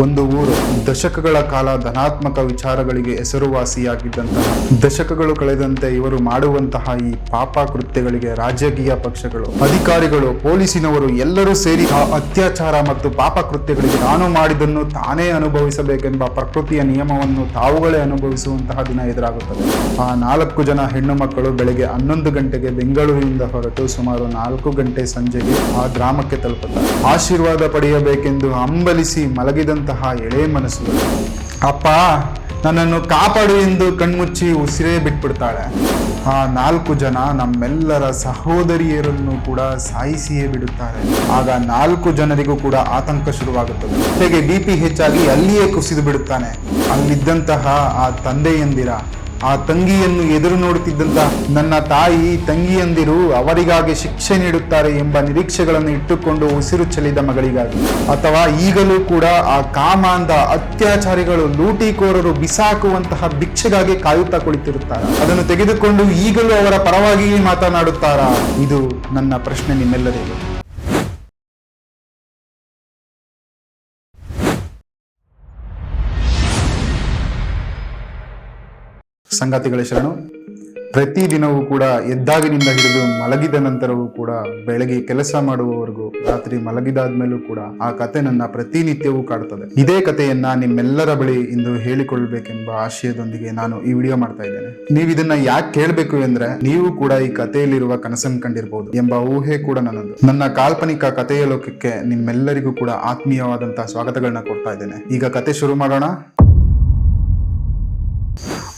ಒಂದು ಊರು ದಶಕಗಳ ಕಾಲ ಧನಾತ್ಮಕ ವಿಚಾರಗಳಿಗೆ ಹೆಸರುವಾಸಿಯಾಗಿದ್ದಂತಹ, ದಶಕಗಳು ಕಳೆದಂತೆ ಇವರು ಮಾಡುವಂತಹ ಈ ಪಾಪ ಕೃತ್ಯಗಳಿಗೆ ರಾಜಕೀಯ ಪಕ್ಷಗಳು, ಅಧಿಕಾರಿಗಳು, ಪೊಲೀಸಿನವರು ಎಲ್ಲರೂ ಸೇರಿ ಆ ಅತ್ಯಾಚಾರ ಮತ್ತು ಪಾಪ ಕೃತ್ಯಗಳಿಗೆ ತಾನು ಮಾಡಿದನ್ನು ತಾನೇ ಅನುಭವಿಸಬೇಕೆಂಬ ಪ್ರಕೃತಿಯ ನಿಯಮವನ್ನು ತಾವುಗಳೇ ಅನುಭವಿಸುವಂತಹ ದಿನ ಎದುರಾಗುತ್ತದೆ. ಆ ನಾಲ್ಕು ಜನ ಹೆಣ್ಣು ಮಕ್ಕಳು ಬೆಳಗ್ಗೆ ಹನ್ನೊಂದು ಗಂಟೆಗೆ ಬೆಂಗಳೂರಿನಿಂದ ಹೊರಟು ಸುಮಾರು ನಾಲ್ಕು ಗಂಟೆ ಸಂಜೆಗೆ ಆ ಗ್ರಾಮಕ್ಕೆ ತಲುಪುತ್ತಾರೆ. ಆಶೀರ್ವಾದ ಪಡೆಯಬೇಕೆಂದು ಹಂಬಲಿಸಿ ಮಲಗಿದಂತಹ ಎಳೆ ಮನಸ್ಸು ಅಪ್ಪ, ನನ್ನನ್ನು ಕಾಪಾಡು ಎಂದು ಕಣ್ಮುಚ್ಚಿ ಉಸಿರೇ ಬಿಟ್ಬಿಡ್ತಾಳೆ. ಆ ನಾಲ್ಕು ಜನ ನಮ್ಮೆಲ್ಲರ ಸಹೋದರಿಯರನ್ನು ಕೂಡ ಸಾಯಿಸಿಯೇ ಬಿಡುತ್ತಾರೆ. ಆಗ ನಾಲ್ಕು ಜನರಿಗೂ ಕೂಡ ಆತಂಕ ಶುರುವಾಗುತ್ತದೆ. ಹೇಗೆ ಬಿ ಪಿ ಹೆಚ್ಚಾಗಿ ಅಲ್ಲಿಯೇ ಕುಸಿದು ಬಿಡುತ್ತಾನೆ. ಅಲ್ಲಿದ್ದಂತಹ ಆ ತಂದೆಯಂದಿರ ಆ ತಂಗಿಯನ್ನು ಎದುರು ನೋಡುತ್ತಿದ್ದಂತ ನನ್ನ ತಾಯಿ ತಂಗಿಯಂದಿರು ಅವರಿಗಾಗಿ ಶಿಕ್ಷೆ ನೀಡುತ್ತಾರೆ ಎಂಬ ನಿರೀಕ್ಷೆಗಳನ್ನು ಇಟ್ಟುಕೊಂಡು ಉಸಿರು ಚೆಲ್ಲಿದ ಮಗಳಿಗಾಗಿ. ಅಥವಾ ಈಗಲೂ ಕೂಡ ಆ ಕಾಮಾಂಧ ಅತ್ಯಾಚಾರಿಗಳು ಲೂಟಿಕೋರರು ಬಿಸಾಕುವಂತಹ ಭಿಕ್ಷೆಗಾಗಿ ಕಾಯುತ್ತಾ ಕುಳಿತಿರುತ್ತಾರೆ. ಅದನ್ನು ತೆಗೆದುಕೊಂಡು ಈಗಲೂ ಅವರ ಪರವಾಗಿಯೇ ಮಾತನಾಡುತ್ತಾರಾ? ಇದು ನನ್ನ ಪ್ರಶ್ನೆ ನಿಮ್ಮೆಲ್ಲರಿಗೂ. ಸಂಗಾತಿಗಳ ಶರಣು ಪ್ರತಿದಿನವೂ ಕೂಡ ಎದ್ದಾಗಿನಿಂದ ಹಿಡಿದು ಮಲಗಿದ ನಂತರವೂ ಕೂಡ ಬೆಳಗ್ಗೆ ಕೆಲಸ ಮಾಡುವವರೆಗೂ ರಾತ್ರಿ ಮಲಗಿದಾದ್ಮೇಲೂ ಕೂಡ ಆ ಕತೆ ನನ್ನ ಪ್ರತಿನಿತ್ಯವೂ ಕಾಡುತ್ತದೆ. ಇದೇ ಕಥೆಯನ್ನ ನಿಮ್ಮೆಲ್ಲರ ಬಳಿ ಇಂದು ಹೇಳಿಕೊಳ್ಬೇಕೆಂಬ ಆಶಯದೊಂದಿಗೆ ನಾನು ಈ ವಿಡಿಯೋ ಮಾಡ್ತಾ ಇದ್ದೇನೆ. ನೀವು ಇದನ್ನ ಯಾಕೆ ಕೇಳಬೇಕು ಎಂದ್ರೆ ನೀವು ಕೂಡ ಈ ಕಥೆಯಲ್ಲಿರುವ ಕನಸನ್ನು ಕಂಡಿರಬಹುದು ಎಂಬ ಊಹೆ ಕೂಡ ನನ್ನದು. ನನ್ನ ಕಾಲ್ಪನಿಕ ಕಥೆಯ ಲೋಕಕ್ಕೆ ನಿಮ್ಮೆಲ್ಲರಿಗೂ ಕೂಡ ಆತ್ಮೀಯವಾದಂತಹ ಸ್ವಾಗತಗಳನ್ನ ಕೊಡ್ತಾ ಇದ್ದೇನೆ. ಈಗ ಕತೆ ಶುರು ಮಾಡೋಣ.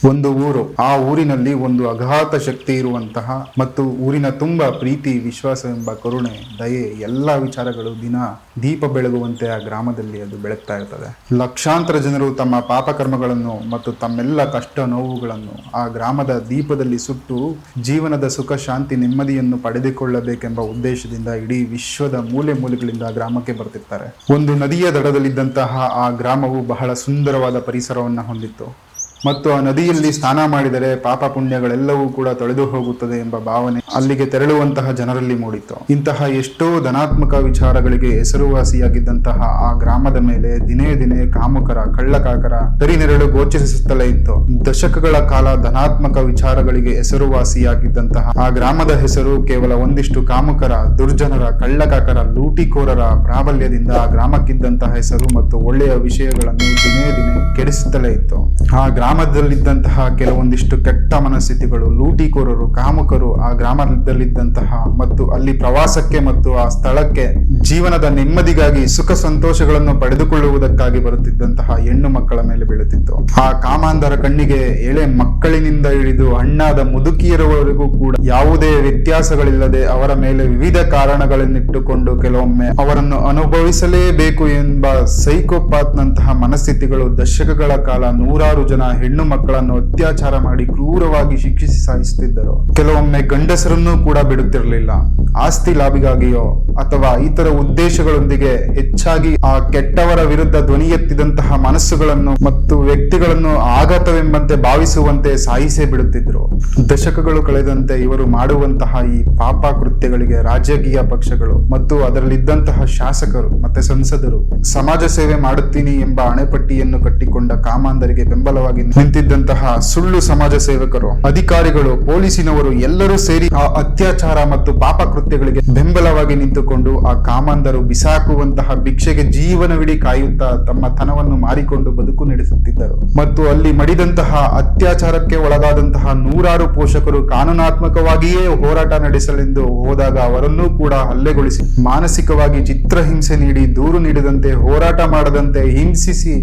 ಒಂದು ಊರು, ಆ ಊರಿನಲ್ಲಿ ಒಂದು ಅಘಾತ ಶಕ್ತಿ ಇರುವಂತಹ ಮತ್ತು ಊರಿನ ತುಂಬ ಪ್ರೀತಿ, ವಿಶ್ವಾಸ ಎಂಬ ಕರುಣೆ, ದಯೆ, ಎಲ್ಲ ವಿಚಾರಗಳು ದಿನ ದೀಪ ಬೆಳಗುವಂತೆ ಆ ಗ್ರಾಮದಲ್ಲಿ ಅದು ಬೆಳಗ್ತಾ ಇರ್ತದೆ. ಲಕ್ಷಾಂತರ ಜನರು ತಮ್ಮ ಪಾಪಕರ್ಮಗಳನ್ನು ಮತ್ತು ತಮ್ಮೆಲ್ಲ ಕಷ್ಟ ನೋವುಗಳನ್ನು ಆ ಗ್ರಾಮದ ದೀಪದಲ್ಲಿ ಸುಟ್ಟು ಜೀವನದ ಸುಖ, ಶಾಂತಿ, ನೆಮ್ಮದಿಯನ್ನು ಪಡೆದುಕೊಳ್ಳಬೇಕೆಂಬ ಉದ್ದೇಶದಿಂದ ಇಡೀ ವಿಶ್ವದ ಮೂಲೆ ಮೂಲೆಗಳಿಂದ ಗ್ರಾಮಕ್ಕೆ ಬರ್ತಿರ್ತಾರೆ. ಒಂದು ನದಿಯ ದಡದಲ್ಲಿದ್ದಂತಹ ಆ ಗ್ರಾಮವು ಬಹಳ ಸುಂದರವಾದ ಪರಿಸರವನ್ನು ಹೊಂದಿತ್ತು. ಮತ್ತು ಆ ನದಿಯಲ್ಲಿ ಸ್ನಾನ ಮಾಡಿದರೆ ಪಾಪ ಪುಣ್ಯಗಳೆಲ್ಲವೂ ಕೂಡ ತೊಳೆದು ಹೋಗುತ್ತದೆ ಎಂಬ ಭಾವನೆ ಅಲ್ಲಿಗೆ ತೆರಳುವಂತಹ ಜನರಲ್ಲಿ ಮೂಡಿತ್ತು. ಇಂತಹ ಎಷ್ಟೋ ಧನಾತ್ಮಕ ವಿಚಾರಗಳಿಗೆ ಹೆಸರುವಾಸಿಯಾಗಿದ್ದಂತಹ ಆ ಗ್ರಾಮದ ಮೇಲೆ ದಿನೇ ದಿನೇ ಕಾಮುಕರ, ಕಳ್ಳಕಾಕರ ಕರಿನೆರಳು ಗೋಚರಿಸುತ್ತಲೇ ಇತ್ತು. ದಶಕಗಳ ಕಾಲ ಧನಾತ್ಮಕ ವಿಚಾರಗಳಿಗೆ ಹೆಸರುವಾಸಿಯಾಗಿದ್ದಂತಹ ಆ ಗ್ರಾಮದ ಹೆಸರು ಕೇವಲ ಒಂದಿಷ್ಟು ಕಾಮುಕರ, ದುರ್ಜನರ, ಕಳ್ಳಕಾಕರ, ಲೂಟಿಕೋರರ ಪ್ರಾಬಲ್ಯದಿಂದ ಆ ಗ್ರಾಮಕ್ಕಿದ್ದಂತಹ ಹೆಸರು ಮತ್ತು ಒಳ್ಳೆಯ ವಿಷಯಗಳನ್ನು ದಿನೇ ದಿನೇ ಕೆಡಿಸುತ್ತಲೇ ಇತ್ತು. ಆ ಗ್ರಾಮದಲ್ಲಿದ್ದಂತಹ ಕೆಲವೊಂದಿಷ್ಟು ಕೆಟ್ಟ ಮನಸ್ಥಿತಿಗಳು, ಲೂಟಿಕೋರರು, ಕಾಮುಕರು ಆ ಗ್ರಾಮದಲ್ಲಿದ್ದಂತಹ ಮತ್ತು ಅಲ್ಲಿ ಪ್ರವಾಸಕ್ಕೆ ಮತ್ತು ಆ ಸ್ಥಳಕ್ಕೆ ಜೀವನದ ನೆಮ್ಮದಿಗಾಗಿ ಸುಖ ಸಂತೋಷಗಳನ್ನು ಪಡೆದುಕೊಳ್ಳುವುದಕ್ಕಾಗಿ ಬರುತ್ತಿದ್ದಂತಹ ಹೆಣ್ಣು ಮಕ್ಕಳ ಮೇಲೆ ಬೀಳುತ್ತಿತ್ತು. ಆ ಕಾಮಾಂಧರ ಕಣ್ಣಿಗೆ ಎಳೆ ಮಕ್ಕಳಿನಿಂದ ಹಿಡಿದು ಅಣ್ಣಾದ ಮುದುಕಿಯರವರೆಗೂ ಕೂಡ ಯಾವುದೇ ವ್ಯತ್ಯಾಸಗಳಿಲ್ಲದೆ ಅವರ ಮೇಲೆ ವಿವಿಧ ಕಾರಣಗಳನ್ನಿಟ್ಟುಕೊಂಡು ಕೆಲವೊಮ್ಮೆ ಅವರನ್ನು ಅನುಭವಿಸಲೇಬೇಕು ಎಂಬ ಸೈಕೋಪಾತ್ ನಂತಹ ಮನಸ್ಥಿತಿಗಳು ದಶಕಗಳ ಕಾಲ ನೂರಾರು ಜನ ಹೆಣ್ಣು ಮಕ್ಕಳನ್ನು ಅತ್ಯಾಚಾರ ಮಾಡಿ ಕ್ರೂರವಾಗಿ ಶಿಕ್ಷಿಸಿ ಸಾಯಿಸುತ್ತಿದ್ದರು. ಕೆಲವೊಮ್ಮೆ ಗಂಡಸರನ್ನು ಕೂಡ ಬಿಡುತ್ತಿರಲಿಲ್ಲ. ಆಸ್ತಿ ಲಾಭಿಗಾಗಿಯೋ ಅಥವಾ ಇತರ ಉದ್ದೇಶಗಳೊಂದಿಗೆ ಹೆಚ್ಚಾಗಿ ಆ ಕೆಟ್ಟವರ ವಿರುದ್ಧ ಧ್ವನಿ ಎತ್ತಿದಂತಹ ಮನಸ್ಸುಗಳನ್ನು ಮತ್ತು ವ್ಯಕ್ತಿಗಳನ್ನು ಆಘಾತವೆಂಬಂತೆ ಭಾವಿಸುವಂತೆ ಸಾಯಿಸೇ ಬಿಡುತ್ತಿದ್ರು ದಶಕಗಳು ಕಳೆದಂತೆ ಇವರು ಮಾಡುವಂತಹ ಈ ಪಾಪ ಕೃತ್ಯಗಳಿಗೆ ರಾಜಕೀಯ ಪಕ್ಷಗಳು ಮತ್ತು ಅದರಲ್ಲಿದ್ದಂತಹ ಶಾಸಕರು ಮತ್ತೆ ಸಂಸದರು, ಸಮಾಜ ಸೇವೆ ಮಾಡುತ್ತೀನಿ ಎಂಬ ಅಣೆಪಟ್ಟಿಯನ್ನು ಕಟ್ಟಿಕೊಂಡ ಕಾಮಾಂಧರಿಗೆ ಬೆಂಬಲವಾಗಿ ನಿಂತಿದ್ದಂತಹ ಸುಳ್ಳು ಸಮಾಜ ಸೇವಕರು, ಅಧಿಕಾರಿಗಳು, ಪೊಲೀಸಿನವರು ಎಲ್ಲರೂ ಸೇರಿ ಆ ಅತ್ಯಾಚಾರ ಮತ್ತು ಪಾಪ ಕೃತ್ಯಗಳಿಗೆ ಬೆಂಬಲವಾಗಿ ನಿಂತುಕೊಂಡು ಆ ಕಾಮಂದರು ಬಿಸಾಕುವಂತಹ ಭಿಕ್ಷೆಗೆ ಜೀವನವಿಡೀ ಕಾಯುತ್ತಾ ತಮ್ಮ ತನವನ್ನು ಮಾರಿಕೊಂಡು ಬದುಕು ನಡೆಸುತ್ತಿದ್ದರು. ಮತ್ತು ಅಲ್ಲಿ ಮಡಿದಂತಹ ಅತ್ಯಾಚಾರಕ್ಕೆ ಒಳಗಾದಂತಹ ನೂರಾರು ಪೋಷಕರು ಕಾನೂನಾತ್ಮಕವಾಗಿಯೇ ಹೋರಾಟ ನಡೆಸಲೆಂದು ಹೋದಾಗ ಅವರನ್ನೂ ಕೂಡ ಹಲ್ಲೆಗೊಳಿಸಿ ಮಾನಸಿಕವಾಗಿ ಚಿತ್ರಹಿಂಸೆ ನೀಡಿ ದೂರು ನೀಡದಂತೆ ಹೋರಾಟ ಮಾಡದಂತೆ ಹಿಂಸಿಸಿ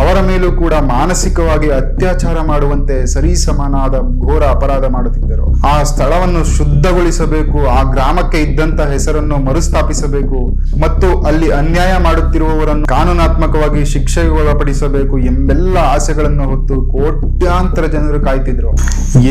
ಅವರ ಮೇಲೂ ಕೂಡ ಮಾನಸಿಕವಾಗಿ ಅತ್ಯಾಚಾರ ಮಾಡುವಂತೆ ಸರಿಸಮಾನಾದ ಘೋರ ಅಪರಾಧ ಮಾಡುತ್ತಿದ್ದರು. ಆ ಸ್ಥಳವನ್ನು ಶುದ್ಧಗೊಳಿಸಬೇಕು, ಆ ಗ್ರಾಮಕ್ಕೆ ಇದ್ದಂತ ಹೆಸರನ್ನು ಮರುಸ್ಥಾಪಿಸಬೇಕು ಮತ್ತು ಅಲ್ಲಿ ಅನ್ಯಾಯ ಮಾಡುತ್ತಿರುವವರನ್ನು ಕಾನೂನಾತ್ಮಕವಾಗಿ ಶಿಕ್ಷೆಗೆ ಒಳಪಡಿಸಬೇಕು ಎಂಬೆಲ್ಲ ಆಸೆಗಳನ್ನು ಹೊತ್ತು ಕೋಟ್ಯಾಂತರ ಜನರು ಕಾಯ್ತಿದ್ರು.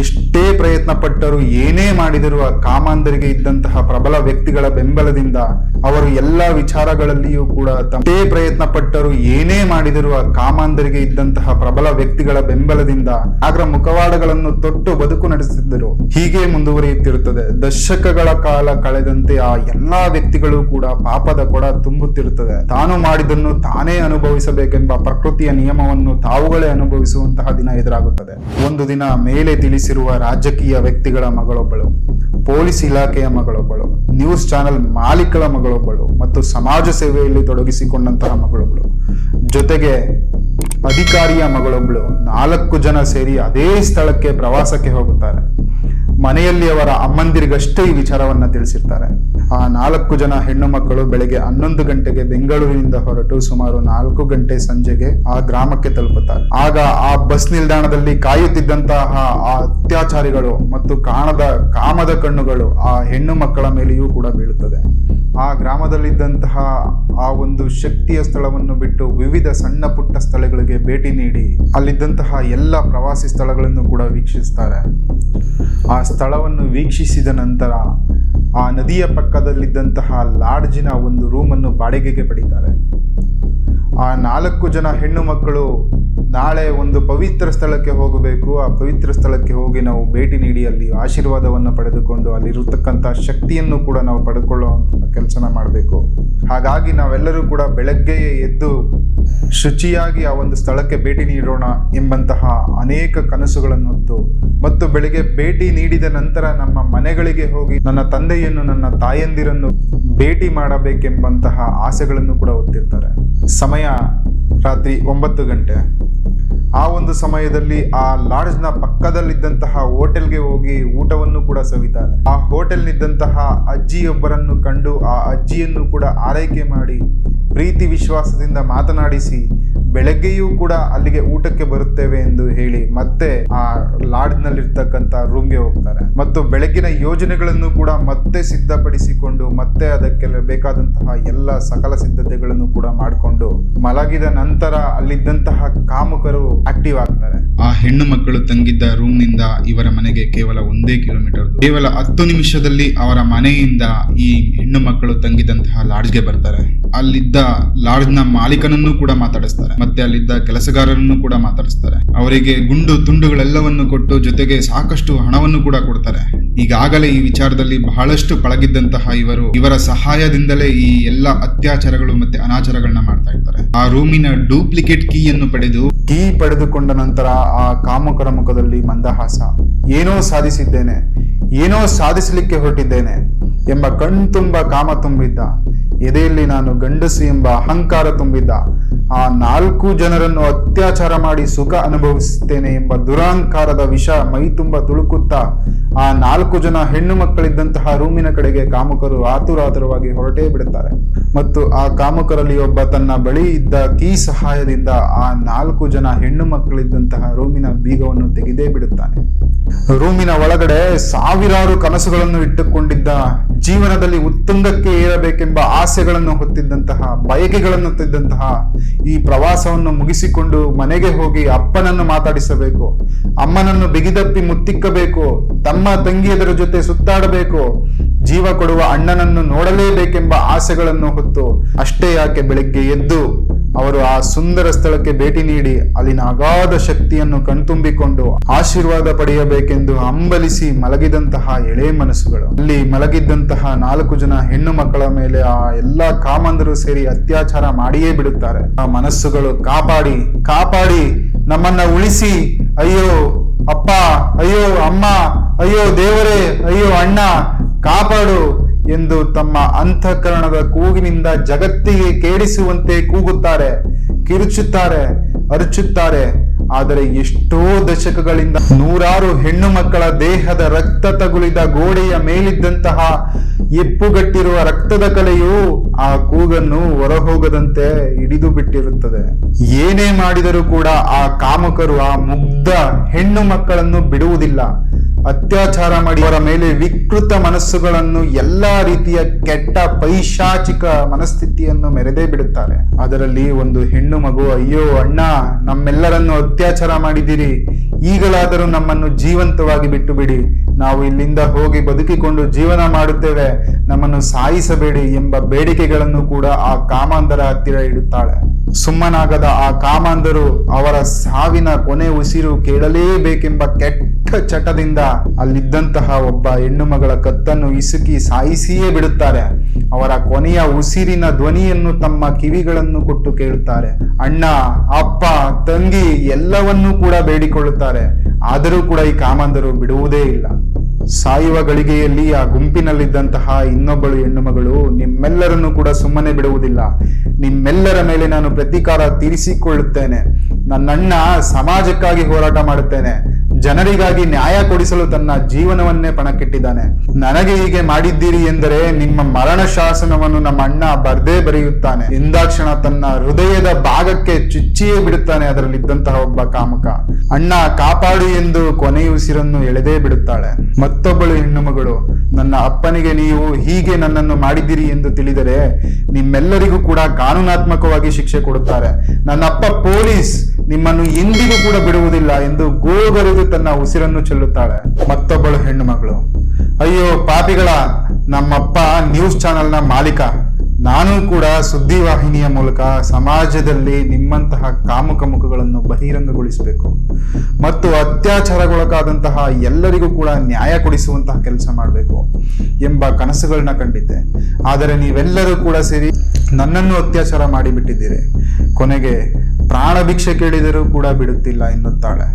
ಎಷ್ಟೇ ಪ್ರಯತ್ನ ಪಟ್ಟರು ಏನೇ ಮಾಡಿದರೂ ಆ ಕಾಮಾಂಧರಿಗೆ ಇದ್ದಂತಹ ಪ್ರಬಲ ವ್ಯಕ್ತಿಗಳ ಬೆಂಬಲದಿಂದ ಅವರು ಎಲ್ಲ ವಿಚಾರಗಳಲ್ಲಿಯೂ ಕೂಡ ತಮ್ಮದೇ ಪ್ರಯತ್ನ ಪಟ್ಟರು ಏನೇ ಮಾಡಿದರೂ ಆ ಕಾಮಾಂಧರಿಗೆ ಇದ್ದಂತಹ ಪ್ರಬಲ ವ್ಯಕ್ತಿಗಳ ಬೆಂಬಲದಿಂದ ಆಗ್ರ ಮುಖವಾಡಗಳನ್ನು ತೊಟ್ಟು ಬದುಕು ನಡೆಸುತ್ತಿದ್ದರು ಹೀಗೆ ಮುಂದುವರಿಯುತ್ತಿರುತ್ತದೆ. ದಶಕಗಳ ಕಾಲ ಕಳೆದಂತೆ ಆ ಎಲ್ಲಾ ವ್ಯಕ್ತಿಗಳು ಕೂಡ ಪಾಪದ ಕೊಡ ತುಂಬುತ್ತಿರುತ್ತದೆ. ತಾನು ಮಾಡಿದನ್ನು ತಾನೇ ಅನುಭವಿಸಬೇಕೆಂಬ ಪ್ರಕೃತಿಯ ನಿಯಮವನ್ನು ತಾವುಗಳೇ ಅನುಭವಿಸುವಂತಹ ದಿನ ಎದುರಾಗುತ್ತದೆ. ಒಂದು ದಿನ ಮೇಲೆ ತಿಳಿಸಿರುವ ರಾಜಕೀಯ ವ್ಯಕ್ತಿಗಳ ಮಗಳೊಬ್ಬಳು, ಪೊಲೀಸ್ ಇಲಾಖೆಯ ಮಗಳೊಬ್ಬಳು. ನ್ಯೂಸ್ ಚಾನೆಲ್ ಮಾಲೀಕರ ಮಗಳೊಬ್ಬಳು ಮತ್ತು ಸಮಾಜ ಸೇವೆಯಲ್ಲಿ ತೊಡಗಿಸಿಕೊಂಡಂತಹ ಮಗಳೊಬ್ಬಳು. ಜೊತೆಗೆ ಅಧಿಕಾರಿಯ ಮಗಳೊಬ್ಬಳು. ನಾಲ್ಕು ಜನ ಸೇರಿ ಅದೇ ಸ್ಥಳಕ್ಕೆ ಪ್ರವಾಸಕ್ಕೆ ಹೋಗುತ್ತಾರೆ. ಮನೆಯಲ್ಲಿ ಅವರ ಅಮ್ಮಂದಿರಿಗಷ್ಟೇ ಈ ವಿಚಾರವನ್ನ ತಿಳಿಸಿರ್ತಾರೆ. ಆ ನಾಲ್ಕು ಜನ ಹೆಣ್ಣು ಮಕ್ಕಳು ಬೆಳಗ್ಗೆ ಹನ್ನೊಂದು ಗಂಟೆಗೆ ಬೆಂಗಳೂರಿನಿಂದ ಹೊರಟು ಸುಮಾರು ನಾಲ್ಕು ಗಂಟೆ ಸಂಜೆಗೆ ಆ ಗ್ರಾಮಕ್ಕೆ ತಲುಪುತ್ತಾರೆ. ಆಗ ಆ ಬಸ್ ನಿಲ್ದಾಣದಲ್ಲಿ ಕಾಯುತ್ತಿದ್ದಂತಹ ಆ ಅತ್ಯಾಚಾರಿಗಳು ಮತ್ತು ಕಾಣದ ಕಾಮದ ಕಣ್ಣುಗಳು ಆ ಹೆಣ್ಣು ಮಕ್ಕಳ ಮೇಲೆಯೂ ಕೂಡ ಬೀಳುತ್ತದೆ. ಆ ಗ್ರಾಮದಲ್ಲಿದ್ದಂತಹ ಆ ಒಂದು ಶಕ್ತಿಯ ಸ್ಥಳವನ್ನು ಬಿಟ್ಟು ವಿವಿಧ ಸಣ್ಣ ಪುಟ್ಟ ಸ್ಥಳಗಳಿಗೆ ಭೇಟಿ ನೀಡಿ ಅಲ್ಲಿದ್ದಂತಹ ಎಲ್ಲ ಪ್ರವಾಸಿ ಸ್ಥಳಗಳನ್ನು ಕೂಡ ವೀಕ್ಷಿಸ್ತಾರೆ. ಆ ಸ್ಥಳವನ್ನು ವೀಕ್ಷಿಸಿದ ನಂತರ ಆ ನದಿಯ ಪಕ್ಕದಲ್ಲಿದ್ದಂತಹ ಲಾಡ್ಜಿನ ಒಂದು ರೂಮನ್ನು ಬಾಡಿಗೆಗೆ ಪಡಿತಾರೆ. ಆ ನಾಲ್ಕು ಜನ ಹೆಣ್ಣು ಮಕ್ಕಳು ನಾಳೆ ಒಂದು ಪವಿತ್ರ ಸ್ಥಳಕ್ಕೆ ಹೋಗಬೇಕು. ಆ ಪವಿತ್ರ ಸ್ಥಳಕ್ಕೆ ಹೋಗಿ ನಾವು ಭೇಟಿ ನೀಡಿ ಅಲ್ಲಿ ಆಶೀರ್ವಾದವನ್ನು ಪಡೆದುಕೊಂಡು ಅಲ್ಲಿರತಕ್ಕಂಥ ಶಕ್ತಿಯನ್ನು ಕೂಡ ನಾವು ಪಡೆದುಕೊಳ್ಳುವಂಥ ಕೆಲಸನ ಮಾಡಬೇಕು. ಹಾಗಾಗಿ ನಾವೆಲ್ಲರೂ ಕೂಡ ಬೆಳಗ್ಗೆಯೇ ಎದ್ದು ಶುಚಿಯಾಗಿ ಆ ಒಂದು ಸ್ಥಳಕ್ಕೆ ಭೇಟಿ ನೀಡೋಣ ಎಂಬಂತಹ ಅನೇಕ ಕನಸುಗಳನ್ನು ಹೊತ್ತು ಮತ್ತು ಬೆಳಿಗ್ಗೆ ಭೇಟಿ ನೀಡಿದ ನಂತರ ನಮ್ಮ ಮನೆಗಳಿಗೆ ಹೋಗಿ ನನ್ನ ತಂದೆಯನ್ನು, ನನ್ನ ತಾಯಂದಿರನ್ನು ಭೇಟಿ ಮಾಡಬೇಕೆಂಬಂತಹ ಆಸೆಗಳನ್ನು ಕೂಡ ಹೊತ್ತಿರ್ತಾರೆ. ಸಮಯ ರಾತ್ರಿ ಒಂಬತ್ತು ಗಂಟೆ. ಆ ಒಂದು ಸಮಯದಲ್ಲಿ ಆ ಲಾಡ್ಜ್ನ ಪಕ್ಕದಲ್ಲಿದ್ದಂತಹ ಹೋಟೆಲ್ಗೆ ಹೋಗಿ ಊಟವನ್ನು ಕೂಡ ಸವಿತಾರೆ. ಆ ಹೋಟೆಲ್ನಿದ್ದಂತಹ ಅಜ್ಜಿಯೊಬ್ಬರನ್ನು ಕಂಡು ಆ ಅಜ್ಜಿಯನ್ನು ಕೂಡ ಆರೈಕೆ ಮಾಡಿ, ಪ್ರೀತಿ ವಿಶ್ವಾಸದಿಂದ ಮಾತನಾಡಿಸಿ ಬೆಳಗ್ಗೆಯೂ ಕೂಡ ಅಲ್ಲಿಗೆ ಊಟಕ್ಕೆ ಬರುತ್ತೇವೆ ಎಂದು ಹೇಳಿ ಮತ್ತೆ ಆ ಲಾಡ್ನಲ್ಲಿರ್ತಕ್ಕಂಥ ರೂಮ್ಗೆ ಹೋಗ್ತಾರೆ. ಮತ್ತು ಬೆಳಗ್ಗಿನ ಯೋಜನೆಗಳನ್ನು ಕೂಡ ಮತ್ತೆ ಸಿದ್ಧಪಡಿಸಿಕೊಂಡು ಮತ್ತೆ ಅದಕ್ಕೆ ಬೇಕಾದಂತಹ ಎಲ್ಲ ಸಕಲ ಸಿದ್ಧತೆಗಳನ್ನು ಕೂಡ ಮಾಡಿಕೊಂಡು ಮಲಗಿದ ನಂತರ ಅಲ್ಲಿದ್ದಂತಹ ಕಾಮುಕರು ಆಕ್ಟಿವ್ ಆಗ್ತಾರೆ. ಆ ಹೆಣ್ಣು ಮಕ್ಕಳು ತಂಗಿದ್ದ ರೂಮ್ನಿಂದ ಇವರ ಮನೆಗೆ ಕೇವಲ ಒಂದೇ ಕಿಲೋಮೀಟರ್ ಕೇವಲ ಹತ್ತು ನಿಮಿಷದಲ್ಲಿ ಅವರ ಮನೆಯಿಂದ ಈ ಹೆಣ್ಣು ಮಕ್ಕಳು ತಂಗಿದಂತಹ ಲಾಡ್ಜ್ಗೆ ಬರ್ತಾರೆ. ಅಲ್ಲಿದ್ದ ಲಾಡ್ಜ್ನ ಮಾಲೀಕನನ್ನು ಕೂಡ ಮಾತಾಡಿಸ್ತಾರೆ. ಮತ್ತೆ ಅಲ್ಲಿದ್ದ ಕೆಲಸಗಾರರನ್ನು ಕೂಡ ಮಾತಾಡಿಸ್ತಾರೆ. ಅವರಿಗೆ ಗುಂಡು ತುಂಡುಗಳೆಲ್ಲವನ್ನು ಕೊಟ್ಟು ಜೊತೆಗೆ ಸಾಕಷ್ಟು ಹಣವನ್ನು ಕೂಡ ಕೊಡ್ತಾರೆ. ಈಗಾಗಲೇ ಈ ವಿಚಾರದಲ್ಲಿ ಬಹಳಷ್ಟು ಪಳಗಿದ್ದಂತಹ ಇವರು ಇವರ ಸಹಾಯದಿಂದಲೇ ಈ ಎಲ್ಲ ಅತ್ಯಾಚಾರಗಳು ಮತ್ತೆ ಅನಾಚಾರಗಳನ್ನ ಮಾಡ್ತಾ ಇರ್ತಾರೆ. ಆ ರೂಮಿನ ಡೂಪ್ಲಿಕೇಟ್ ಕೀಯನ್ನು ಪಡೆದು ಕೀ ಪಡೆದುಕೊಂಡ ನಂತರ ಆ ಕಾಮುಕರ ಮುಖದಲ್ಲಿ ಮಂದಹಾಸ. ಏನೋ ಸಾಧಿಸಿದ್ದೇನೆ, ಏನೋ ಸಾಧಿಸಲಿಕ್ಕೆ ಹೊರಟಿದ್ದೇನೆ ಎಂಬ ಕಣ್ತುಂಬ ಕಾಮ ತುಂಬಿದ್ದ. ಎದೆಯಲ್ಲಿ ನಾನು ಗಂಡಸು ಎಂಬ ಅಹಂಕಾರ ತುಂಬಿದ್ದ. ಆ ನಾಲ್ಕು ಜನರನ್ನು ಅತ್ಯಾಚಾರ ಮಾಡಿ ಸುಖ ಅನುಭವಿಸುತ್ತೇನೆ ಎಂಬ ದುರಾಂಕಾರದ ವಿಷ ಮೈ ತುಂಬ ತುಳುಕುತ್ತಾ, ಆ ನಾಲ್ಕು ಜನ ಹೆಣ್ಣು ಮಕ್ಕಳಿದ್ದಂತಹ ರೂಮಿನ ಕಡೆಗೆ ಕಾಮುಕರು ಆತುರಾತುರವಾಗಿ ಹೊರಟೇ ಬಿಡುತ್ತಾರೆ. ಮತ್ತು ಆ ಕಾಮುಕರಲ್ಲಿ ಒಬ್ಬ ತನ್ನ ಬಳಿ ಇದ್ದ ಕೀ ಸಹಾಯದಿಂದ ಆ ನಾಲ್ಕು ಜನ ಹೆಣ್ಣು ಮಕ್ಕಳಿದ್ದಂತಹ ರೂಮಿನ ಬೀಗವನ್ನು ತೆಗೆದೇ ಬಿಡುತ್ತಾನೆ. ರೂಮಿನ ಒಳಗಡೆ ಸಾವಿರಾರು ಕನಸುಗಳನ್ನು ಇಟ್ಟುಕೊಂಡಿದ್ದ ಜೀವನದಲ್ಲಿ ಉತ್ತುಂಗಕ್ಕೆ ಏರಬೇಕೆಂಬ ಆಸೆಗಳನ್ನು ಹೊತ್ತಿದ್ದಂತಹ, ಬಯಕೆಗಳನ್ನು ತಿದ್ದಂತಹ ಈ ಪ್ರವಾಸವನ್ನು ಮುಗಿಸಿಕೊಂಡು ಮನೆಗೆ ಹೋಗಿ ಅಪ್ಪನನ್ನು ಮಾತಾಡಿಸಬೇಕು, ಅಮ್ಮನನ್ನು ಬಿಗಿದಪ್ಪಿ ಮುತ್ತಿಕ್ಕಬೇಕು, ತಮ್ಮ ತಂಗಿಯದರ ಜೊತೆ ಸುತ್ತಾಡಬೇಕು, ಜೀವ ಕೊಡುವ ಅಣ್ಣನನ್ನು ನೋಡಲೇಬೇಕೆಂಬ ಆಸೆಗಳನ್ನು ಹೊತ್ತು ಅಷ್ಟೇ ಯಾಕೆ ಬೆಳಗ್ಗೆ ಎದ್ದು ಅವರು ಆ ಸುಂದರ ಸ್ಥಳಕ್ಕೆ ಭೇಟಿ ನೀಡಿ ಅಲ್ಲಿನ ಅಗಾಧ ಶಕ್ತಿಯನ್ನು ಕಣ್ತುಂಬಿಕೊಂಡು ಆಶೀರ್ವಾದ ಪಡೆಯಬೇಕೆಂದು ಹಂಬಲಿಸಿ ಮಲಗಿದಂತಹ ಎಳೆ ಮನಸ್ಸುಗಳು. ಅಲ್ಲಿ ಮಲಗಿದ್ದಂತಹ ನಾಲ್ಕು ಜನ ಹೆಣ್ಣು ಮಕ್ಕಳ ಮೇಲೆ ಆ ಎಲ್ಲಾ ಕಾಮಂದರು ಸೇರಿ ಅತ್ಯಾಚಾರ ಮಾಡಿಯೇ ಬಿಡುತ್ತಾರೆ. ಆ ಮನಸ್ಸುಗಳು ಕಾಪಾಡಿ ಕಾಪಾಡಿ, ನಮ್ಮನ್ನ ಉಳಿಸಿ. ಅಯ್ಯೋ ಅಪ್ಪ, ಅಯ್ಯೋ ಅಮ್ಮ, ಅಯ್ಯೋ ದೇವರೇ, ಅಯ್ಯೋ ಅಣ್ಣ, ಕಾಪಾಡು. ಎಂದು ತಮ್ಮ ಅಂತಃಕರಣದ ಕೂಗಿನಿಂದ ಜಗತ್ತಿಗೆ ಕೇಳಿಸುವಂತೆ ಕೂಗುತ್ತಾರೆ, ಕಿರುಚುತ್ತಾರೆ, ಅರಚುತ್ತಾರೆ. ಆದರೆ ಎಷ್ಟೋ ದಶಕಗಳಿಂದ ನೂರಾರು ಹೆಣ್ಣು ಮಕ್ಕಳ ದೇಹದ ರಕ್ತ ತಗುಲಿದ ಗೋಡೆಯ ಮೇಲಿದ್ದಂತಹ ಎಪ್ಪುಗಟ್ಟಿರುವ ರಕ್ತದ ಕಲೆಯು ಆ ಕೂಗನ್ನು ಹೊರಹೋಗದಂತೆ ಹಿಡಿದು ಬಿಟ್ಟಿರುತ್ತದೆ. ಏನೇ ಮಾಡಿದರೂ ಕೂಡ ಆ ಕಾಮಕರು, ಆ ಮುಗ್ಧ ಹೆಣ್ಣು ಮಕ್ಕಳನ್ನು ಬಿಡುವುದಿಲ್ಲ. ಅತ್ಯಾಚಾರ ಮಾಡಿ ಅವರ ಮೇಲೆ ವಿಕೃತ ಮನಸ್ಸುಗಳನ್ನು ಎಲ್ಲಾ ರೀತಿಯ ಕೆಟ್ಟ ಪೈಶಾಚಿಕ ಮನಸ್ಥಿತಿಯನ್ನು ಮೆರೆದೇ ಬಿಡುತ್ತಾರೆ. ಅದರಲ್ಲಿ ಒಂದು ಹೆಣ್ಣು ಮಗು, ಅಯ್ಯೋ ಅಣ್ಣ, ನಮ್ಮೆಲ್ಲರನ್ನು ಅತ್ಯಾಚಾರ ಮಾಡಿದಿರಿ ಈಗಲಾದರೂ ನಮ್ಮನ್ನು ಜೀವಂತವಾಗಿ ಬಿಟ್ಟು ಬಿಡಿ ನಾವು ಇಲ್ಲಿಂದ ಹೋಗಿ ಬದುಕಿಕೊಂಡು ಜೀವನ ಮಾಡುತ್ತೇವೆ. ನಮ್ಮನ್ನು ಸಾಯಿಸಬೇಡಿ ಎಂಬ ಬೇಡಿಕೆಗಳನ್ನು ಕೂಡ ಆ ಕಾಮಾಂಧರ ಹತ್ತಿರ ಇಡುತ್ತಾಳೆ. ಸುಮ್ಮನಾಗದ ಆ ಕಾಮಾಂಧರು ಅವರ ಸಾವಿನ ಕೊನೆ ಉಸಿರು ಕೇಳಲೇಬೇಕೆಂಬ ಕೆಟ್ಟ ಚಟದಿಂದ ಅಲ್ಲಿದ್ದಂತಹ ಒಬ್ಬ ಹೆಣ್ಣು ಮಗಳ ಕತ್ತನ್ನು ಇಸುಕಿ ಸಾಯಿಸಿಯೇ ಬಿಡುತ್ತಾರೆ. ಅವರ ಕೊನೆಯ ಉಸಿರಿನ ಧ್ವನಿಯನ್ನು ತಮ್ಮ ಕಿವಿಗಳನ್ನು ಕೊಟ್ಟು ಕೇಳುತ್ತಾರೆ. ಅಣ್ಣ, ಅಪ್ಪ, ತಂಗಿ ಎಲ್ಲವನ್ನೂ ಕೂಡ ಬೇಡಿಕೊಳ್ಳುತ್ತಾರೆ. ಆದರೂ ಕೂಡ ಈ ಕಾಮಂದರು ಬಿಡುವುದೇ ಇಲ್ಲ. ಸಾಯುವ ಗಳಿಗೆಯಲ್ಲಿ ಆ ಗುಂಪಿನಲ್ಲಿದ್ದಂತಹ ಇನ್ನೊಬ್ಬಳು ಹೆಣ್ಣು ಮಗಳು ನಿಮ್ಮೆಲ್ಲರನ್ನು ಕೂಡ ಸುಮ್ಮನೆ ಬಿಡುವುದಿಲ್ಲ. ನಿಮ್ಮೆಲ್ಲರ ಮೇಲೆ ನಾನು ಪ್ರತೀಕಾರ ತೀರಿಸಿಕೊಳ್ಳುತ್ತೇನೆ. ನನ್ನಣ್ಣ ಸಮಾಜಕ್ಕಾಗಿ ಹೋರಾಟ ಮಾಡುತ್ತೇನೆ. ಜನರಿಗಾಗಿ ನ್ಯಾಯ ಕೊಡಿಸಲು ತನ್ನ ಜೀವನವನ್ನೇ ಪಣಕ್ಕಿಟ್ಟಿದ್ದಾನೆ. ನನಗೆ ಹೀಗೆ ಮಾಡಿದ್ದೀರಿ ಎಂದರೆ ನಿಮ್ಮ ಮರಣ ಶಾಸನವನ್ನು ನಮ್ಮ ಅಣ್ಣ ಬರ್ದೇ ಬರೆಯುತ್ತಾನೆ. ಎಂದಾಕ್ಷಣ ತನ್ನ ಹೃದಯದ ಭಾಗಕ್ಕೆ ಚುಚ್ಚಿಯೇ ಬಿಡುತ್ತಾನೆ ಅದರಲ್ಲಿದ್ದಂತಹ ಒಬ್ಬ ಕಾಮಕ. ಅಣ್ಣ ಕಾಪಾಡು ಎಂದು ಕೊನೆಯ ಉಸಿರನ್ನು ಎಳೆದೇ ಬಿಡುತ್ತಾಳೆ. ಮತ್ತೊಬ್ಬಳು, ಹೆಣ್ಣು ಮಗಳು, ನನ್ನ ಅಪ್ಪನಿಗೆ ನೀವು ಹೀಗೆ ನನ್ನನ್ನು ಮಾಡಿದ್ದೀರಿ ಎಂದು ತಿಳಿದರೆ ನಿಮ್ಮೆಲ್ಲರಿಗೂ ಕೂಡ ಕಾನೂನಾತ್ಮಕವಾಗಿ ಶಿಕ್ಷೆ ಕೊಡುತ್ತಾರೆ. ನನ್ನ ಅಪ್ಪ ಪೊಲೀಸ್ ನಿಮ್ಮನ್ನು ಎಂದಿಗೂ ಕೂಡ ಬಿಡುವುದಿಲ್ಲ ಎಂದು ಗೋಗರೆದು ತನ್ನ ಉಸಿರನ್ನು ಚೆಲ್ಲುತ್ತಾಳೆ ಮತ್ತೊಬ್ಬಳು ಹೆಣ್ಣು ಮಗಳು. ಅಯ್ಯೋ ಪಾಪಿಗಳ, ನಮ್ಮಪ್ಪ ನ್ಯೂಸ್ ಚಾನೆಲ್ನ ಮಾಲೀಕ. ನಾನು ಕೂಡ ಸುದ್ದಿವಾಹಿನಿಯ ಮೂಲಕ ಸಮಾಜದಲ್ಲಿ ನಿಮ್ಮಂತಹ ಕಾಮುಕ ಮುಖಗಳನ್ನು ಬಹಿರಂಗಗೊಳಿಸಬೇಕು. ಮತ್ತು ಅತ್ಯಾಚಾರಗೊಳಗಾದಂತಹ ಎಲ್ಲರಿಗೂ ಕೂಡ ನ್ಯಾಯ ಕೊಡಿಸುವಂತಹ ಕೆಲಸ ಮಾಡಬೇಕು ಎಂಬ ಕನಸುಗಳನ್ನ ಕಂಡಿದ್ದೆ. ಆದರೆ ನೀವೆಲ್ಲರೂ ಕೂಡ ಸೇರಿ ನನ್ನನ್ನು ಅತ್ಯಾಚಾರ ಮಾಡಿಬಿಟ್ಟಿದ್ದೀರಿ. ಕೊನೆಗೆ ಪ್ರಾಣ ಭಿಕ್ಷೆ ಕೇಳಿದರೂ ಕೂಡ ಬಿಡುತ್ತಿಲ್ಲ ಎನ್ನುತ್ತಾಳೆ.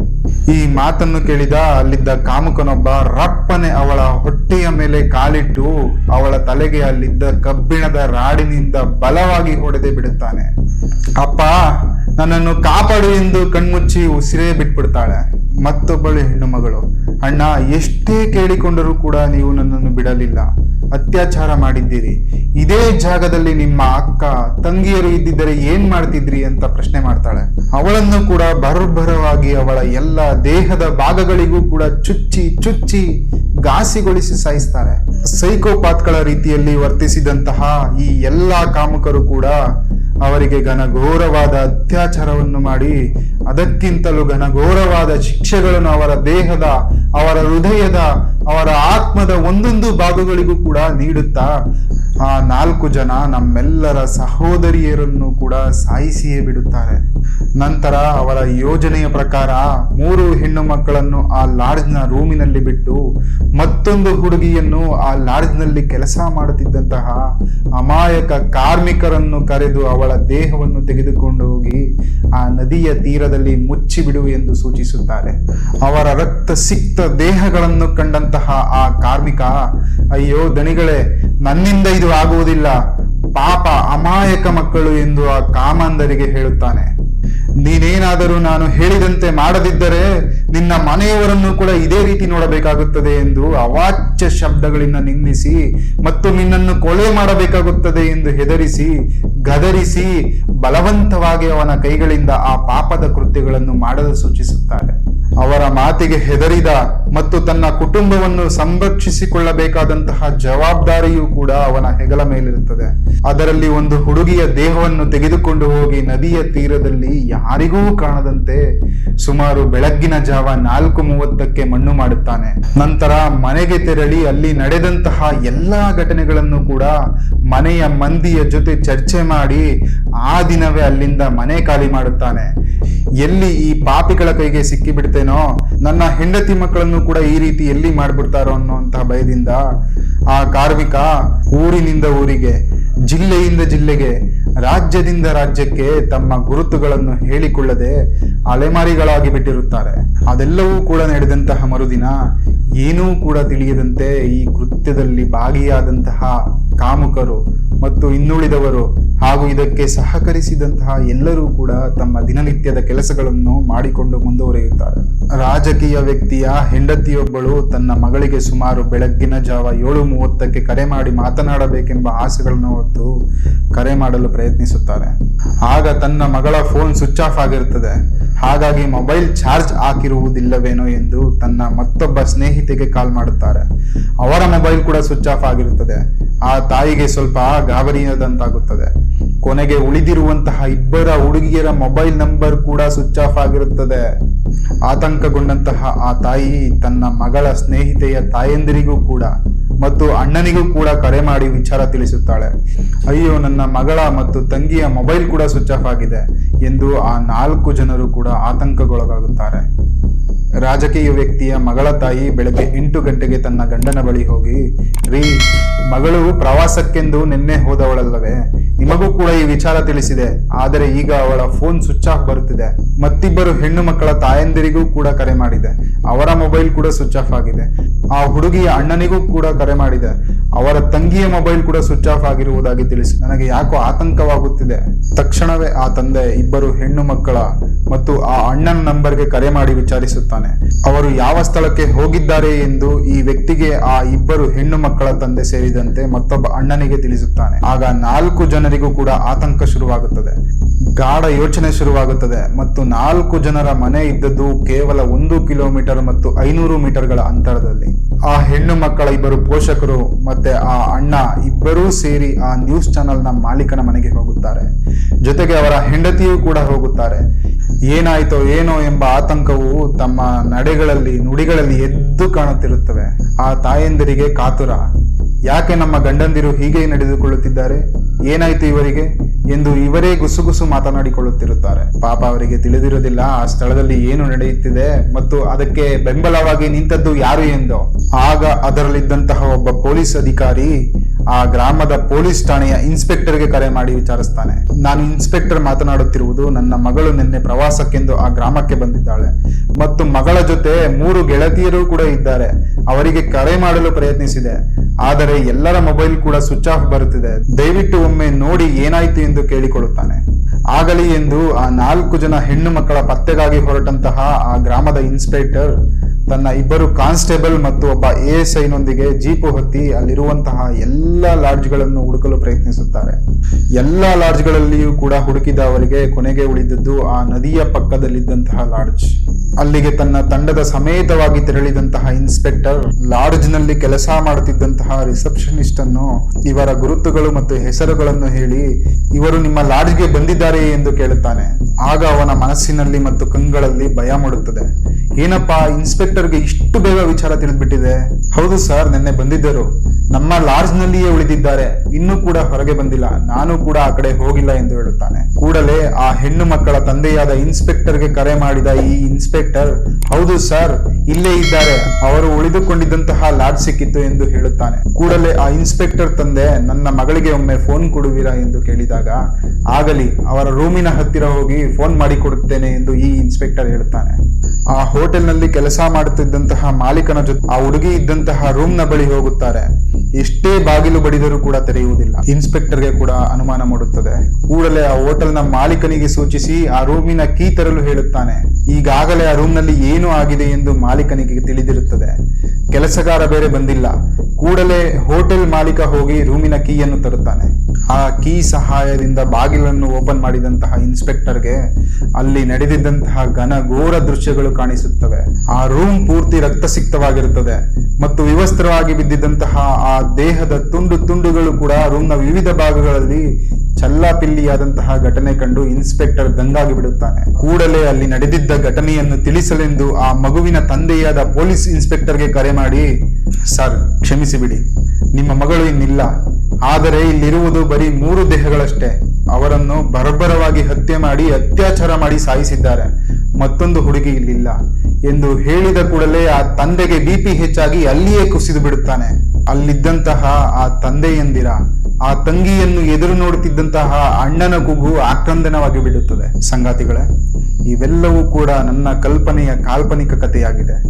ಈ ಮಾತನ್ನು ಕೇಳಿದ ಅಲ್ಲಿದ್ದ ಕಾಮುಕನೊಬ್ಬ ರಪ್ಪನೆ ಅವಳ ಹೊಟ್ಟೆಯ ಮೇಲೆ ಕಾಲಿಟ್ಟು ಅವಳ ತಲೆಗೆ ಅಲ್ಲಿದ್ದ ಕಬ್ಬಿಣದ ರಾಡಿನಿಂದ ಬಲವಾಗಿ ಹೊಡೆದೆ ಬಿಡುತ್ತಾನೆ. ಅಪ್ಪ, ನನ್ನನ್ನು ಕಾಪಾಡು ಎಂದು ಕಣ್ಮುಚ್ಚಿ ಉಸಿರೇ ಬಿಟ್ಬಿಡ್ತಾಳೆ. ಮತ್ತೊಬ್ಬಳು ಹೆಣ್ಣು ಮಗಳು. ಅಣ್ಣ, ಎಷ್ಟೇ ಕೇಳಿಕೊಂಡರೂ ಕೂಡ ನೀವು ನನ್ನನ್ನು ಬಿಡಲಿಲ್ಲ. ಅತ್ಯಾಚಾರ ಮಾಡಿದ್ದೀರಿ. ಇದೇ ಜಾಗದಲ್ಲಿ ನಿಮ್ಮ ಅಕ್ಕ, ತಂಗಿಯರು ಇದ್ದಿದ್ದರೆ ಏನ್ ಮಾಡ್ತಿದ್ರಿ ಅಂತ ಪ್ರಶ್ನೆ ಮಾಡ್ತಾಳೆ. ಅವಳನ್ನು ಕೂಡ ಬರ್ಬರವಾಗಿ ಅವಳ ಎಲ್ಲ ದೇಹದ ಭಾಗಗಳಿಗೂ ಕೂಡ ಚುಚ್ಚಿ ಚುಚ್ಚಿ ಘಾಸಿಗೊಳಿಸಿ ಸಾಯಿಸ್ತಾರೆ. ಸೈಕೋಪಾತ್ಗಳ ರೀತಿಯಲ್ಲಿ ವರ್ತಿಸಿದಂತಹ ಈ ಎಲ್ಲ ಕಾಮುಕರು ಕೂಡ ಅವರಿಗೆ ಘನಘೋರವಾದ ಅತ್ಯಾಚಾರವನ್ನು ಮಾಡಿ, ಅದಕ್ಕಿಂತಲೂ ಘನಘೋರವಾದ ಶಿಕ್ಷೆಗಳನ್ನು ಅವರ ದೇಹದ, ಅವರ ಹೃದಯದ ಅವರ ಆತ್ಮದ ಒಂದೊಂದು ಭಾಗಗಳಿಗೂ ಕೂಡ ನೀಡುತ್ತಾ ಆ ನಾಲ್ಕು ಜನ ನಮ್ಮೆಲ್ಲರ ಸಹೋದರಿಯರನ್ನು ಕೂಡ ಸಾಯಿಸಿಯೇ ಬಿಡುತ್ತಾರೆ. ನಂತರ ಅವರ ಯೋಜನೆಯ ಪ್ರಕಾರ ಮೂರು ಹೆಣ್ಣು ಮಕ್ಕಳನ್ನು ಆ ಲಾಡ್ಜ್ನ ರೂಮಿನಲ್ಲಿ ಬಿಟ್ಟು ಮತ್ತೊಂದು ಹುಡುಗಿಯನ್ನು ಆ ಲಾಡ್ಜ್ನಲ್ಲಿ ಕೆಲಸ ಮಾಡುತ್ತಿದ್ದಂತಹ ಅಮಾಯಕ ಕಾರ್ಮಿಕರನ್ನು ಕರೆದು ಅವಳ ದೇಹವನ್ನು ತೆಗೆದುಕೊಂಡು ಹೋಗಿ ಆ ನದಿಯ ತೀರದಲ್ಲಿ ಮುಚ್ಚಿಬಿಡು ಎಂದು ಸೂಚಿಸುತ್ತಾರೆ. ಅವರ ರಕ್ತ ಸಿಕ್ತ ದೇಹಗಳನ್ನು ಕಂಡಂತಹ ಆ ಕಾರ್ಮಿಕ, ಅಯ್ಯೋ ದಣಿಗಳೇ, ನನ್ನಿಂದ ಇದು ಆಗುವುದಿಲ್ಲ. ಪಾಪ ಅಮಾಯಕ ಮಕ್ಕಳು ಎಂದು ಆ ಕಾಮಂದರಿಗೆ ಹೇಳುತ್ತಾನೆ. ನೀನೇನಾದರೂ ನಾನು ಹೇಳಿದಂತೆ ಮಾಡದಿದ್ದರೆ ನಿನ್ನ ಮನೆಯವರನ್ನು ಕೂಡ ಇದೇ ರೀತಿ ನೋಡಬೇಕಾಗುತ್ತದೆ ಎಂದು ಅವಾಚ್ಯ ಶಬ್ದಗಳಿಂದ ನಿಂದಿಸಿ ಮತ್ತು ನಿನ್ನನ್ನು ಕೊಲೆ ಮಾಡಬೇಕಾಗುತ್ತದೆ ಎಂದು ಹೆದರಿಸಿ, ಗದರಿಸಿ ಬಲವಂತವಾಗಿ ಅವನ ಕೈಗಳಿಂದ ಆ ಪಾಪದ ಕೃತ್ಯಗಳನ್ನು ಮಾಡಲು ಸೂಚಿಸುತ್ತಾರೆ. ಅವರ ಮಾತಿಗೆ ಹೆದರಿದ ಮತ್ತು ತನ್ನ ಕುಟುಂಬವನ್ನು ಸಂರಕ್ಷಿಸಿಕೊಳ್ಳಬೇಕಾದಂತಹ ಜವಾಬ್ದಾರಿಯೂ ಕೂಡ ಅವನ ಹೆಗಲ ಮೇಲಿರುತ್ತದೆ. ಅದರಲ್ಲಿ ಒಂದು ಹುಡುಗಿಯ ದೇಹವನ್ನು ತೆಗೆದುಕೊಂಡು ಹೋಗಿ ನದಿಯ ತೀರದಲ್ಲಿ ಯಾರಿಗೂ ಕಾಣದಂತೆ ಸುಮಾರು ಬೆಳಗ್ಗಿನ ಜಾವ ನಾಲ್ಕು ಮೂವತ್ತಕ್ಕೆ ಮಣ್ಣು ಮಾಡುತ್ತಾನೆ. ನಂತರ ಮನೆಗೆ ತೆರಳಿ ಅಲ್ಲಿ ನಡೆದಂತಹ ಎಲ್ಲಾ ಘಟನೆಗಳನ್ನು ಕೂಡ ಮನೆಯ ಮಂದಿಯ ಜೊತೆ ಚರ್ಚೆ ಮಾಡಿ ಆ ದಿನವೇ ಅಲ್ಲಿಂದ ಮನೆ ಖಾಲಿ ಮಾಡುತ್ತಾನೆ. ಎಲ್ಲಿ ಈ ಪಾಪಿಗಳ ಕೈಗೆ ಸಿಕ್ಕಿ ಬಿಡ್ತೇನೋ ನನ್ನ ಹೆಂಡತಿ ಮಕ್ಕಳನ್ನು ಕೂಡ ಈ ರೀತಿ ಎಲ್ಲಿ ಮಾಡ್ಬಿಡ್ತಾರೋ ಅನ್ನುವಂತಹ ಭಯದಿಂದ ಆ ಕಾರ್ಮಿಕ ಊರಿನಿಂದ ಊರಿಗೆ, ಜಿಲ್ಲೆಯಿಂದ ಜಿಲ್ಲೆಗೆ, ರಾಜ್ಯದಿಂದ ರಾಜ್ಯಕ್ಕೆ ತಮ್ಮ ಗುರುತುಗಳನ್ನು ಹೇಳಿಕೊಳ್ಳದೆ ಅಲೆಮಾರಿಗಳಾಗಿ ಬಿಟ್ಟಿರುತ್ತಾರೆ. ಅದೆಲ್ಲವೂ ಕೂಡ ನಡೆದಂತಹ ಮರುದಿನ, ಏನೂ ಕೂಡ ತಿಳಿಯದಂತೆ ಈ ಕೃತ್ಯದಲ್ಲಿ ಭಾಗಿಯಾದಂತಹ ಕಾಮುಕರು ಮತ್ತು ಇನ್ನುಳಿದವರು ಹಾಗೂ ಇದಕ್ಕೆ ಸಹಕರಿಸಿದಂತಹ ಎಲ್ಲರೂ ಕೂಡ ತಮ್ಮ ದಿನನಿತ್ಯದ ಕೆಲಸಗಳನ್ನು ಮಾಡಿಕೊಂಡು ಮುಂದುವರಿಯುತ್ತಾರೆ. ರಾಜಕೀಯ ವ್ಯಕ್ತಿಯ ಹೆಂಡತಿಯೊಬ್ಬಳು ತನ್ನ ಮಗಳಿಗೆ ಸುಮಾರು ಬೆಳಗ್ಗಿನ ಜಾವ ಏಳು ಮೂವತ್ತಕ್ಕೆ ಕರೆ ಮಾಡಿ ಮಾತನಾಡಬೇಕೆಂಬ ಆಸೆಗಳನ್ನು ಹೊತ್ತು ಕರೆ ಮಾಡಲು ಪ್ರಯತ್ನಿಸುತ್ತಾರೆ. ಆಗ ತನ್ನ ಮಗಳ ಫೋನ್ ಸ್ವಿಚ್ ಆಫ್ ಆಗಿರುತ್ತದೆ. ಹಾಗಾಗಿ ಮೊಬೈಲ್ ಚಾರ್ಜ್ ಹಾಕಿರುವುದಿಲ್ಲವೇನೋ ಎಂದು ತನ್ನ ಮತ್ತೊಬ್ಬ ಸ್ನೇಹಿತೆಗೆ ಕಾಲ್ ಮಾಡುತ್ತಾರೆ. ಅವರ ಮೊಬೈಲ್ ಕೂಡ ಸ್ವಿಚ್ ಆಫ್ ಆಗಿರುತ್ತದೆ. ಆ ತಾಯಿಗೆ ಸ್ವಲ್ಪ ಗಾಬರಿಯಾದಂತಾಗುತ್ತದೆ. ಕೊನೆಗೆ ಉಳಿದಿರುವಂತಹ ಇಬ್ಬರ ಹುಡುಗಿಯರ ಮೊಬೈಲ್ ನಂಬರ್ ಕೂಡ ಸ್ವಿಚ್ ಆಫ್ ಆಗಿರುತ್ತದೆ. ಆತಂಕಗೊಂಡಂತಹ ಆ ತಾಯಿ ತನ್ನ ಮಗಳ ಸ್ನೇಹಿತೆಯ ತಾಯಂದಿರಿಗೂ ಕೂಡ ಮತ್ತು ಅಣ್ಣನಿಗೂ ಕೂಡ ಕರೆ ಮಾಡಿ ವಿಚಾರ ತಿಳಿಸುತ್ತಾಳೆ. ಅಯ್ಯೋ, ನನ್ನ ಮಗಳ ಮತ್ತು ತಂಗಿಯ ಮೊಬೈಲ್ ಕೂಡ ಸ್ವಿಚ್ ಆಫ್ ಆಗಿದೆ ಎಂದು ಆ ನಾಲ್ಕು ಜನರು ಕೂಡ ಆತಂಕಗೊಳಗಾಗುತ್ತಾರೆ. ರಾಜಕೀಯ ವ್ಯಕ್ತಿಯ ಮಗಳ ತಾಯಿ ಬೆಳಗ್ಗೆ ಎಂಟು ಗಂಟೆಗೆ ತನ್ನ ಗಂಡನ ಬಳಿ ಹೋಗಿ, ರೀ, ಮಗಳು ಪ್ರವಾಸಕ್ಕೆಂದು ನಿನ್ನೆ ಹೋದವಳಲ್ಲವೇ? ನಿಮಗೂ ಕೂಡ ಈ ವಿಚಾರ ತಿಳಿಸಿದೆ. ಆದರೆ ಈಗ ಅವಳ ಫೋನ್ ಸ್ವಿಚ್ ಆಫ್ ಬರುತ್ತಿದೆ. ಮತ್ತಿಬ್ಬರು ಹೆಣ್ಣು ಮಕ್ಕಳ ತಾಯಂದಿರಿಗೂ ಕೂಡ ಕರೆ ಮಾಡಿದೆ. ಅವರ ಮೊಬೈಲ್ ಕೂಡ ಸ್ವಿಚ್ ಆಫ್ ಆಗಿದೆ. ಆ ಹುಡುಗಿಯ ಅಣ್ಣನಿಗೂ ಕೂಡ ಕರೆ ಮಾಡಿದೆ. ಅವರ ತಂಗಿಯ ಮೊಬೈಲ್ ಕೂಡ ಸ್ವಿಚ್ ಆಫ್ ಆಗಿರುವುದಾಗಿ ತಿಳಿಸಿ. ನನಗೆ ಯಾಕೋ ಆತಂಕವಾಗುತ್ತಿದೆ. ತಕ್ಷಣವೇ ಆ ತಂದೆ ಇಬ್ಬರು ಹೆಣ್ಣು ಮಕ್ಕಳ ಮತ್ತು ಆ ಅಣ್ಣನ ನಂಬರ್ಗೆ ಕರೆ ಮಾಡಿ ವಿಚಾರಿಸುತ್ತಾನೆ. ಅವರು ಯಾವ ಸ್ಥಳಕ್ಕೆ ಹೋಗಿದ್ದಾರೆ ಎಂದು ಈ ವ್ಯಕ್ತಿಗೆ ಆ ಇಬ್ಬರು ಹೆಣ್ಣು ಮಕ್ಕಳ ತಂದೆ ಸೇರಿದಂತೆ ಮತ್ತೊಬ್ಬ ಅಣ್ಣನಿಗೆ ತಿಳಿಸುತ್ತಾನೆ. ಆಗ ನಾಲ್ಕು ಜನರಿಗೂ ಕೂಡ ಆತಂಕ ಶುರುವಾಗುತ್ತದೆ. ಗಾಢ ಯೋಚನೆ ಶುರುವಾಗುತ್ತದೆ ಮತ್ತು ನಾಲ್ಕು ಜನರ ಮನೆ ಇದ್ದದ್ದು ಕೇವಲ ಒಂದು ಕಿಲೋಮೀಟರ್ ಮತ್ತು ಐನೂರು ಮೀಟರ್ಗಳ ಅಂತರದಲ್ಲಿ. ಆ ಹೆಣ್ಣು ಮಕ್ಕಳ ಇಬ್ಬರು ಪೋಷಕರು ಮತ್ತೆ ಆ ಅಣ್ಣ ಇಬ್ಬರೂ ಸೇರಿ ಆ ನ್ಯೂಸ್ ಚಾನೆಲ್ನ ಮಾಲೀಕನ ಮನೆಗೆ ಹೋಗುತ್ತಾರೆ. ಜೊತೆಗೆ ಅವರ ಹೆಂಡತಿಯೂ ಕೂಡ ಹೋಗುತ್ತಾರೆ. ಏನಾಯ್ತೋ ಏನೋ ಎಂಬ ಆತಂಕವು ತಮ್ಮ ನಡೆಗಳಲ್ಲಿ, ನುಡಿಗಳಲ್ಲಿ ಎದ್ದು ಕಾಣುತ್ತಿರುತ್ತವೆ. ಆ ತಾಯಂದಿರಿಗೆ ಕಾತುರ. ಯಾಕೆ ನಮ್ಮ ಗಂಡಂದಿರು ಹೀಗೆ ನಡೆದುಕೊಳ್ಳುತ್ತಿದ್ದಾರೆ? ಏನಾಯ್ತು ಇವರಿಗೆ? ಎಂದು ಇವರೇ ಗುಸುಗುಸು ಮಾತನಾಡಿಕೊಳ್ಳುತ್ತಿರುತ್ತಾರೆ. ಪಾಪ ಅವರಿಗೆ ತಿಳಿದಿರುವುದಿಲ್ಲ ಆ ಸ್ಥಳದಲ್ಲಿ ಏನು ನಡೆಯುತ್ತಿದೆ ಮತ್ತು ಅದಕ್ಕೆ ಬೆಂಬಲವಾಗಿ ನಿಂತದ್ದು ಯಾರು ಎಂದು. ಆಗ ಅದರಲ್ಲಿದ್ದಂತಹ ಒಬ್ಬ ಪೊಲೀಸ್ ಅಧಿಕಾರಿ ಆ ಗ್ರಾಮದ ಪೊಲೀಸ್ ಠಾಣೆಯ ಇನ್ಸ್ಪೆಕ್ಟರ್ಗೆ ಕರೆ ಮಾಡಿ ವಿಚಾರಿಸ್ತಾನೆ. ನಾನು ಇನ್ಸ್ಪೆಕ್ಟರ್ ಮಾತನಾಡುತ್ತಿರುವುದು ನನ್ನ ಮಗಳು ನಿನ್ನೆ ಪ್ರವಾಸಕ್ಕೆಂದು ಆ ಗ್ರಾಮಕ್ಕೆ ಬಂದಿದ್ದಾಳೆ. ಮತ್ತು ಮಗಳ ಜೊತೆ ಮೂರು ಗೆಳತಿಯರು ಕೂಡ ಇದ್ದಾರೆ. ಅವರಿಗೆ ಕರೆ ಮಾಡಲು ಪ್ರಯತ್ನಿಸಿದೆ. ಆದರೆ ಎಲ್ಲರ ಮೊಬೈಲ್ ಕೂಡ ಸ್ವಿಚ್ ಆಫ್ ಬರುತ್ತಿದೆ. ದಯವಿಟ್ಟು ಒಮ್ಮೆ ನೋಡಿ ಏನಾಯ್ತು ಎಂದು ಕೇಳಿಕೊಳ್ಳುತ್ತಾನೆ. ಆಗಲಿ ಎಂದು ಆ ನಾಲ್ಕು ಜನ ಹೆಣ್ಣು ಮಕ್ಕಳ ಪತ್ತೆಗಾಗಿ ಹೊರಟಂತಹ ಆ ಗ್ರಾಮದ ಇನ್ಸ್ಪೆಕ್ಟರ್ ತನ್ನ ಇಬ್ಬರು ಕಾನ್ಸ್ಟೇಬಲ್ ಮತ್ತು ಒಬ್ಬ ಎ ಎಸ್ ಐನೊಂದಿಗೆ ಜೀಪು ಹೊತ್ತಿ ಅಲ್ಲಿರುವಂತಹ ಎಲ್ಲ ಲಾಡ್ಜ್ಗಳನ್ನು ಹುಡುಕಲು ಪ್ರಯತ್ನಿಸುತ್ತಾರೆ. ಎಲ್ಲ ಲಾಡ್ಜ್ಗಳಲ್ಲಿಯೂ ಕೂಡ ಹುಡುಕಿದ ಅವರಿಗೆ ಕೊನೆಗೆ ಉಳಿದದ್ದು ಆ ನದಿಯ ಪಕ್ಕದಲ್ಲಿದ್ದಂತಹ ಲಾಡ್ಜ್. ಅಲ್ಲಿಗೆ ತನ್ನ ತಂಡದ ಸಮೇತವಾಗಿ ತೆರಳಿದಂತಹ ಇನ್ಸ್ಪೆಕ್ಟರ್, ಲಾಡ್ಜ್ನಲ್ಲಿ ಕೆಲಸ ಮಾಡುತ್ತಿದ್ದಂತಹ ರಿಸೆಪ್ಷನಿಸ್ಟ್ ಅನ್ನು ಇವರ ಗುರುತುಗಳು ಮತ್ತು ಹೆಸರುಗಳನ್ನು ಹೇಳಿ, ಇವರು ನಿಮ್ಮ ಲಾಡ್ಜ್ಗೆ ಬಂದಿದ್ದಾರೆ ಎಂದು ಕೇಳುತ್ತಾನೆ. ಆಗ ಅವನ ಮನಸ್ಸಿನಲ್ಲಿ ಮತ್ತು ಕಂಗಳಲ್ಲಿ ಭಯ ಮೂಡುತ್ತದೆ. ಏನಪ್ಪಾ ಇನ್ಸ್ಪೆಕ್ಟರ್ಗೆ ಇಷ್ಟು ಬೇಗ ವಿಚಾರ ತಿಳಿದ್ಬಿಟ್ಟಿದೆ? ಹೌದು ಸರ್, ನಿನ್ನೆ ಬಂದಿದ್ದರು. ನಮ್ಮ ಲಾಡ್ಜ್ ನಲ್ಲಿಯೇ ಉಳಿದಿದ್ದಾರೆ. ಇನ್ನೂ ಕೂಡ ಹೊರಗೆ ಬಂದಿಲ್ಲ. ನಾನು ಕೂಡ ಆ ಕಡೆ ಹೋಗಿಲ್ಲ ಎಂದು ಹೇಳುತ್ತಾನೆ. ಕೂಡಲೇ ಆ ಹೆಣ್ಣು ಮಕ್ಕಳ ತಂದೆಯಾದ ಇನ್ಸ್ಪೆಕ್ಟರ್ಗೆ ಕರೆ ಮಾಡಿದ ಈ ಇನ್ಸ್ಪೆಕ್ಟರ್ ಹೌದು ಸರ್, ಇಲ್ಲೇ ಇದ್ದಾರೆ. ಅವರು ಉಳಿದುಕೊಂಡಿದ್ದಂತಹ ಲಾಡ್ಜ್ ಸಿಕ್ಕಿತ್ತು ಎಂದು ಹೇಳುತ್ತಾನೆ. ಕೂಡಲೇ ಆ ಇನ್ಸ್ಪೆಕ್ಟರ್ ತಂದೆ, ನನ್ನ ಮಗಳಿಗೆ ಒಮ್ಮೆ ಫೋನ್ ಕೊಡುವಿರಾ ಎಂದು ಕೇಳಿದಾಗ, ಆಗಲಿ, ಅವರ ರೂಮಿನ ಹತ್ತಿರ ಹೋಗಿ ಫೋನ್ ಮಾಡಿಕೊಡುತ್ತೇನೆ ಎಂದು ಈ ಇನ್ಸ್ಪೆಕ್ಟರ್ ಹೇಳುತ್ತಾನೆ. ಆ ಹೋಟೆಲ್ನಲ್ಲಿ ಕೆಲಸ ಮಾಡುತ್ತಿದ್ದಂತಹ ಮಾಲೀಕನ ಜೊತೆ ಆ ಹುಡುಗಿ ಇದ್ದಂತಹ ರೂಮ್ನ ಬಳಿ ಹೋಗುತ್ತಾರೆ. ಎಷ್ಟೇ ಬಾಗಿಲು ಬಡಿದರೂ ಕೂಡ ತೆರೆಯುವುದಿಲ್ಲ. ಇನ್ಸ್ಪೆಕ್ಟರ್ಗೆ ಕೂಡ ಅನುಮಾನ ಮೂಡುತ್ತದೆ. ಕೂಡಲೇ ಆ ಹೋಟೆಲ್ನ ಮಾಲೀಕನಿಗೆ ಸೂಚಿಸಿ ಆ ರೂಮಿನ ಕೀ ತರಲು ಹೇಳುತ್ತಾನೆ. ಈಗಾಗಲೇ ಆ ರೂಮ್ನಲ್ಲಿ ಏನು ಆಗಿದೆ ಎಂದು ಮಾಲೀಕನಿಗೆ ತಿಳಿದಿರುತ್ತದೆ. ಕೆಲಸಗಾರ ಬೇರೆ ಬಂದಿಲ್ಲ. ಕೂಡಲೇ ಹೋಟೆಲ್ ಮಾಲೀಕ ಹೋಗಿ ರೂಮಿನ ಕೀಯನ್ನು ತರುತ್ತಾನೆ. ಆ ಕೀ ಸಹಾಯದಿಂದ ಬಾಗಿಲನ್ನು ಓಪನ್ ಮಾಡಿದಂತಹ ಇನ್ಸ್ಪೆಕ್ಟರ್ಗೆ ಅಲ್ಲಿ ನಡೆದಿದ್ದಂತಹ ಘನಘೋರ ದೃಶ್ಯಗಳು ಕಾಣಿಸುತ್ತವೆ. ಆ ರೂಮ್ ಪೂರ್ತಿ ರಕ್ತಸಿಕ್ತವಾಗಿರುತ್ತದೆ ಮತ್ತು ವಿವಸ್ತ್ರವಾಗಿ ಬಿದ್ದಿದ್ದಂತಹ ಆ ದೇಹದ ತುಂಡು ತುಂಡುಗಳು ಕೂಡ ರೂಮ್ನ ವಿವಿಧ ಭಾಗಗಳಲ್ಲಿ ಚಲ್ಲಾಪಿಲ್ಲಿಯಾದಂತಹ ಘಟನೆ ಕಂಡು ಇನ್ಸ್ಪೆಕ್ಟರ್ ದಂಗಾಗಿ ಬಿಡುತ್ತಾನೆ. ಕೂಡಲೇ ಅಲ್ಲಿ ನಡೆದಿದ್ದ ಘಟನೆಯನ್ನು ತಿಳಿಸಲೆಂದು ಆ ಮಗುವಿನ ತಂದೆಯಾದ ಪೊಲೀಸ್ ಇನ್ಸ್ಪೆಕ್ಟರ್ಗೆ ಕರೆ ಮಾಡಿ, ಸರ್, ಕ್ಷಮಿಸಿಬಿಡಿ. ನಿಮ್ಮ ಮಗಳು ಇನ್ನಿಲ್ಲ. ಆದರೆ ಇಲ್ಲಿರುವುದು ಬರೀ ಮೂರು ದೇಹಗಳಷ್ಟೇ. ಅವರನ್ನು ಬರಬ್ಬರವಾಗಿ ಹತ್ಯೆ ಮಾಡಿ ಅತ್ಯಾಚಾರ ಮಾಡಿ ಸಾಯಿಸಿದ್ದಾರೆ. ಮತ್ತೊಂದು ಹುಡುಗಿ ಇಲ್ಲಿಲ್ಲ. ಎಂದು ಹೇಳಿದ ಕೂಡಲೇ ಆ ತಂದೆಗೆ ಬಿಪಿ ಹೆಚ್ಚಾಗಿ ಅಲ್ಲಿಯೇ ಕುಸಿದು ಬಿಡುತ್ತಾನೆ. ಅಲ್ಲಿದ್ದಂತಹ ಆ ತಂದೆಯಂದಿರ ಆ ತಂಗಿಯನ್ನು ಎದುರು ನೋಡುತ್ತಿದ್ದಂತಹ ಅಣ್ಣನ ಕೂಗು ಆಕ್ರಂದನವಾಗಿ ಬಿಡುತ್ತದೆ. ಸಂಗಾತಿಗಳೇ, ಇವೆಲ್ಲವೂ ಕೂಡ ನನ್ನ ಕಲ್ಪನೆಯ ಕಾಲ್ಪನಿಕ ಕಥೆಯಾಗಿದೆ.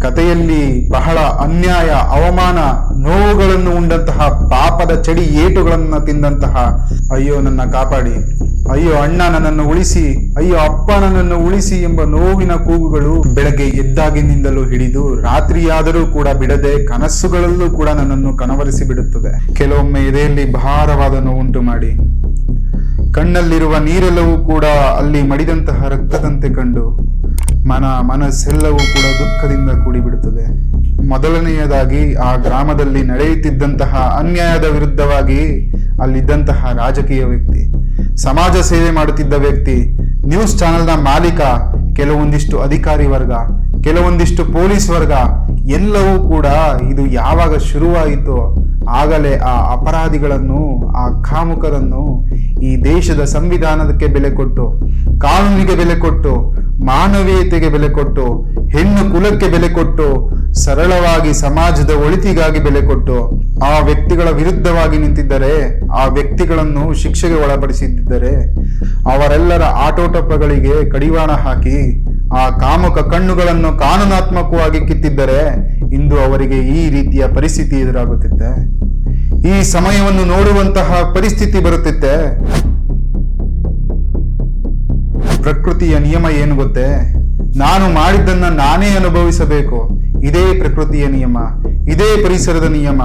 ಕಥೆಯಲ್ಲಿ ಬಹಳ ಅನ್ಯಾಯ, ಅವಮಾನ ನೋವುಗಳನ್ನು ಉಂಡಂತಹ ಪಾಪದ ಚಡಿ ಏಟುಗಳನ್ನು ತಿಂದಂತಹ, ಅಯ್ಯೋ ನನ್ನ ಕಾಪಾಡಿ, ಅಯ್ಯೋ ಅಣ್ಣ ನನ್ನನ್ನು ಉಳಿಸಿ, ಅಯ್ಯೋ ಅಪ್ಪ ನನ್ನನ್ನು ಉಳಿಸಿ ಎಂಬ ನೋವಿನ ಕೂಗುಗಳು ಬೆಳಗ್ಗೆ ಎದ್ದಾಗಿನಿಂದಲೂ ಹಿಡಿದು ರಾತ್ರಿಯಾದರೂ ಕೂಡ ಬಿಡದೆ ಕನಸುಗಳಲ್ಲೂ ಕೂಡ ನನ್ನನ್ನು ಕನವರಿಸಿ ಬಿಡುತ್ತದೆ. ಕೆಲವೊಮ್ಮೆ ಎದೆಯಲ್ಲಿ ಭಾರವಾದ ನೋವುಂಟು ಮಾಡಿ, ಕಣ್ಣಲ್ಲಿರುವ ನೀರೆಲ್ಲವೂ ಕೂಡ ಅಲ್ಲಿ ಮಡಿದಂತಹ ರಕ್ತದಂತೆ ಕಂಡು ಮನ ಮನಸ್ಸೆಲ್ಲವೂ ಕೂಡ ದುಃಖದಿಂದ ಕೂಡಿಬಿಡುತ್ತದೆ. ಮೊದಲನೆಯದಾಗಿ ಆ ಗ್ರಾಮದಲ್ಲಿ ನಡೆಯುತ್ತಿದ್ದಂತಹ ಅನ್ಯಾಯದ ವಿರುದ್ಧವಾಗಿ ಅಲ್ಲಿದ್ದಂತಹ ರಾಜಕೀಯ ವ್ಯಕ್ತಿ, ಸಮಾಜ ಸೇವೆ ಮಾಡುತ್ತಿದ್ದ ವ್ಯಕ್ತಿ ನ್ಯೂಸ್ ಚಾನೆಲ್ನ ಮಾಲೀಕ, ಕೆಲವೊಂದಿಷ್ಟು ಅಧಿಕಾರಿ ವರ್ಗ, ಕೆಲವೊಂದಿಷ್ಟು ಪೊಲೀಸ್ ವರ್ಗ, ಎಲ್ಲವೂ ಕೂಡ ಇದು ಯಾವಾಗ ಶುರುವಾಯಿತು ಆಗಲೇ ಆ ಅಪರಾಧಿಗಳನ್ನು, ಆ ಕಾಮುಕರನ್ನು ಈ ದೇಶದ ಸಂವಿಧಾನಕ್ಕೆ ಬೆಲೆ ಕೊಟ್ಟು, ಕಾನೂನಿಗೆ ಬೆಲೆ ಕೊಟ್ಟು, ಮಾನವೀಯತೆಗೆ ಬೆಲೆ ಕೊಟ್ಟು, ಹೆಣ್ಣು ಕುಲಕ್ಕೆ ಬೆಲೆ ಕೊಟ್ಟು ಸರಳವಾಗಿ ಸಮಾಜದ ಒಳಿತಿಗಾಗಿ ಬೆಲೆ ಕೊಟ್ಟು ಆ ವ್ಯಕ್ತಿಗಳ ವಿರುದ್ಧವಾಗಿ ನಿಂತಿದ್ದರೆ, ಆ ವ್ಯಕ್ತಿಗಳನ್ನು ಶಿಕ್ಷೆಗೆ ಒಳಪಡಿಸಿದ್ದರೆ, ಅವರೆಲ್ಲರ ಆಟೋಟಪಗಳಿಗೆ ಕಡಿವಾಣ ಹಾಕಿ ಆ ಕಾಮುಕ ಕಣ್ಣುಗಳನ್ನು ಕಾನೂನಾತ್ಮಕವಾಗಿ ಕಿತ್ತಿದ್ದರೆ, ಇಂದು ಅವರಿಗೆ ಈ ರೀತಿಯ ಪರಿಸ್ಥಿತಿ ಎದುರಾಗುತ್ತಿತ್ತೆ. ಈ ಸಮಯವನ್ನು ನೋಡುವಂತಹ ಪರಿಸ್ಥಿತಿ ಬರುತ್ತಿತ್ತೆ. ಪ್ರಕೃತಿಯ ನಿಯಮ ಏನು ಗೊತ್ತೇ? ನಾನು ಮಾಡಿದ್ದನ್ನ ನಾನೇ ಅನುಭವಿಸಬೇಕು. ಇದೇ ಪ್ರಕೃತಿಯ ನಿಯಮ, ಇದೇ ಪರಿಸರದ ನಿಯಮ.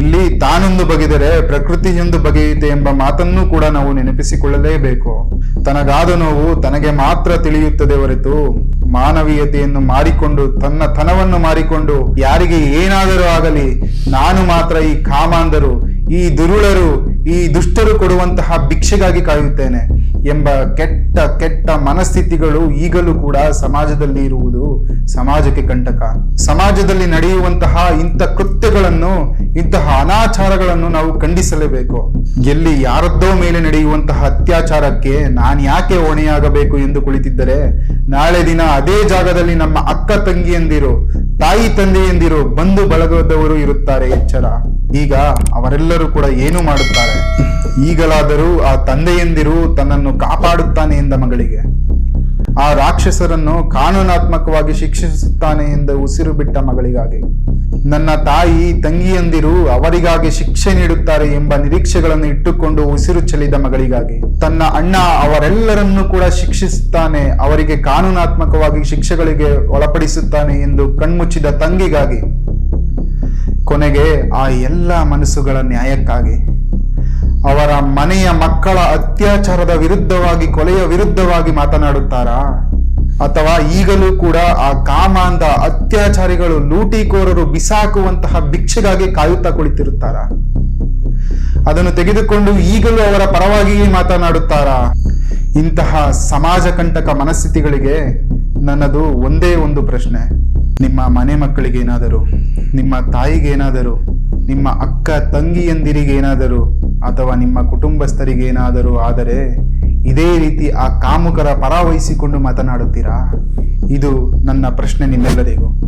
ಇಲ್ಲಿ ತಾನೊಂದು ಬಗೆದರೆ ಪ್ರಕೃತಿಯೊಂದು ಬಗೆಯುತ್ತೆ ಎಂಬ ಮಾತನ್ನು ಕೂಡ ನಾವು ನೆನಪಿಸಿಕೊಳ್ಳಲೇಬೇಕು. ತನಗಾದ ನೋವು ತನಗೆ ಮಾತ್ರ ತಿಳಿಯುತ್ತದೆ ಹೊರತು ಮಾನವೀಯತೆಯನ್ನು ಮಾರಿಕೊಂಡು ತನ್ನ ತನವನ್ನು ಮಾರಿಕೊಂಡು ಯಾರಿಗೆ ಏನಾದರೂ ಆಗಲಿ ನಾನು ಮಾತ್ರ ಈ ಕಾಮಾಂಧರು, ಈ ದುರುಳರು, ಈ ದುಷ್ಟರು ಕೊಡುವಂತಹ ಭಿಕ್ಷೆಗಾಗಿ ಕಾಯುತ್ತೇನೆ ಎಂಬ ಕೆಟ್ಟ ಕೆಟ್ಟ ಮನಸ್ಥಿತಿಗಳು ಈಗಲೂ ಕೂಡ ಸಮಾಜದಲ್ಲಿ ಇರುವುದು. ಸಮಾಜಕ್ಕೆ ಕಂಟಕ. ಸಮಾಜದಲ್ಲಿ ನಡೆಯುವಂತಹ ಇಂಥ ಕೃತ್ಯಗಳನ್ನು, ಇಂತಹ ಅನಾಚಾರಗಳನ್ನು ನಾವು ಖಂಡಿಸಲೇಬೇಕು. ಎಲ್ಲಿ ಯಾರದ್ದೋ ಮೇಲೆ ನಡೆಯುವಂತಹ ಅತ್ಯಾಚಾರಕ್ಕೆ ನಾನು ಯಾಕೆ ಹೊಣೆಯಾಗಬೇಕು ಎಂದು ಕುಳಿತಿದ್ದರೆ, ನಾಳೆ ದಿನ ಅದೇ ಜಾಗದಲ್ಲಿ ನಮ್ಮ ಅಕ್ಕ ತಂಗಿಯಂದಿರು ತಾಯಿ ತಂದೆಯಂದಿರು ಬಂಧು ಬಳಗದವರು ಇರುತ್ತಾರೆ ಎಚ್ಚರ. ಈಗ ಅವರೆಲ್ಲರೂ ಕೂಡ ಏನು ಮಾಡುತ್ತಾರೆ? ಈಗಲಾದರೂ ಆ ತಂದೆಯಂದಿರು ತನ್ನನ್ನು ಕಾಪಾಡುತ್ತಾನೆ ಎಂದ ಮಗಳಿಗೆ. ಆ ರಾಕ್ಷಸರನ್ನು ಕಾನೂನಾತ್ಮಕವಾಗಿ ಶಿಕ್ಷಿಸುತ್ತಾನೆ ಎಂದು ಉಸಿರು ಬಿಟ್ಟ ಮಗಳಿಗಾಗಿ. ನನ್ನ ತಾಯಿ ತಂಗಿಯಂದಿರು ಅವರಿಗಾಗಿ ಶಿಕ್ಷೆ ನೀಡುತ್ತಾರೆ ಎಂಬ ನಿರೀಕ್ಷೆಗಳನ್ನು ಇಟ್ಟುಕೊಂಡು ಉಸಿರು ಚೆಲ್ಲಿದ ಮಗಳಿಗಾಗಿ. ತನ್ನ ಅಣ್ಣ ಅವರೆಲ್ಲರನ್ನೂ ಕೂಡ ಶಿಕ್ಷಿಸುತ್ತಾನೆ, ಅವರಿಗೆ ಕಾನೂನಾತ್ಮಕವಾಗಿ ಶಿಕ್ಷೆಗಳಿಗೆ ಒಳಪಡಿಸುತ್ತಾನೆ ಎಂದು ಕಣ್ಮುಚ್ಚಿದ ತಂಗಿಗಾಗಿ. ಕೊನೆಗೆ ಆ ಎಲ್ಲ ಮನಸ್ಸುಗಳ ನ್ಯಾಯಕ್ಕಾಗಿ ಅವರ ಮನೆಯ ಮಕ್ಕಳ ಅತ್ಯಾಚಾರದ ವಿರುದ್ಧವಾಗಿ, ಕೊಲೆಯ ವಿರುದ್ಧವಾಗಿ ಮಾತನಾಡುತ್ತಾರಾ? ಅಥವಾ ಈಗಲೂ ಕೂಡ ಆ ಕಾಮಾಂಧ ಅತ್ಯಾಚಾರಿಗಳು ಲೂಟಿಕೋರರು ಬಿಸಾಕುವಂತಹ ಭಿಕ್ಷೆಗಾಗಿ ಕಾಯುತ್ತಾ ಕುಳಿತಿರುತ್ತಾರ? ಅದನ್ನು ತೆಗೆದುಕೊಂಡು ಈಗಲೂ ಅವರ ಪರವಾಗಿ ಮಾತನಾಡುತ್ತಾರಾ? ಇಂತಹ ಸಮಾಜ ಕಂಟಕ ಮನಸ್ಥಿತಿಗಳಿಗೆ ನನ್ನದು ಒಂದೇ ಒಂದು ಪ್ರಶ್ನೆ. ನಿಮ್ಮ ಮನೆ ಮಕ್ಕಳಿಗೇನಾದರೂ, ನಿಮ್ಮ ತಾಯಿಗೇನಾದರೂ, ನಿಮ್ಮ ಅಕ್ಕ ತಂಗಿಯಂದಿರಿಗೇನಾದರೂ ಅಥವಾ ನಿಮ್ಮ ಕುಟುಂಬಸ್ಥರಿಗೇನಾದರೂ ಆದರೆ ಇದೇ ರೀತಿ ಆ ಕಾಮುಕರ ಪರ ವಹಿಸಿಕೊಂಡು ಮಾತನಾಡುತ್ತೀರಾ? ಇದು ನನ್ನ ಪ್ರಶ್ನೆ ನಿಮ್ಮೆಲ್ಲರಿಗೂ.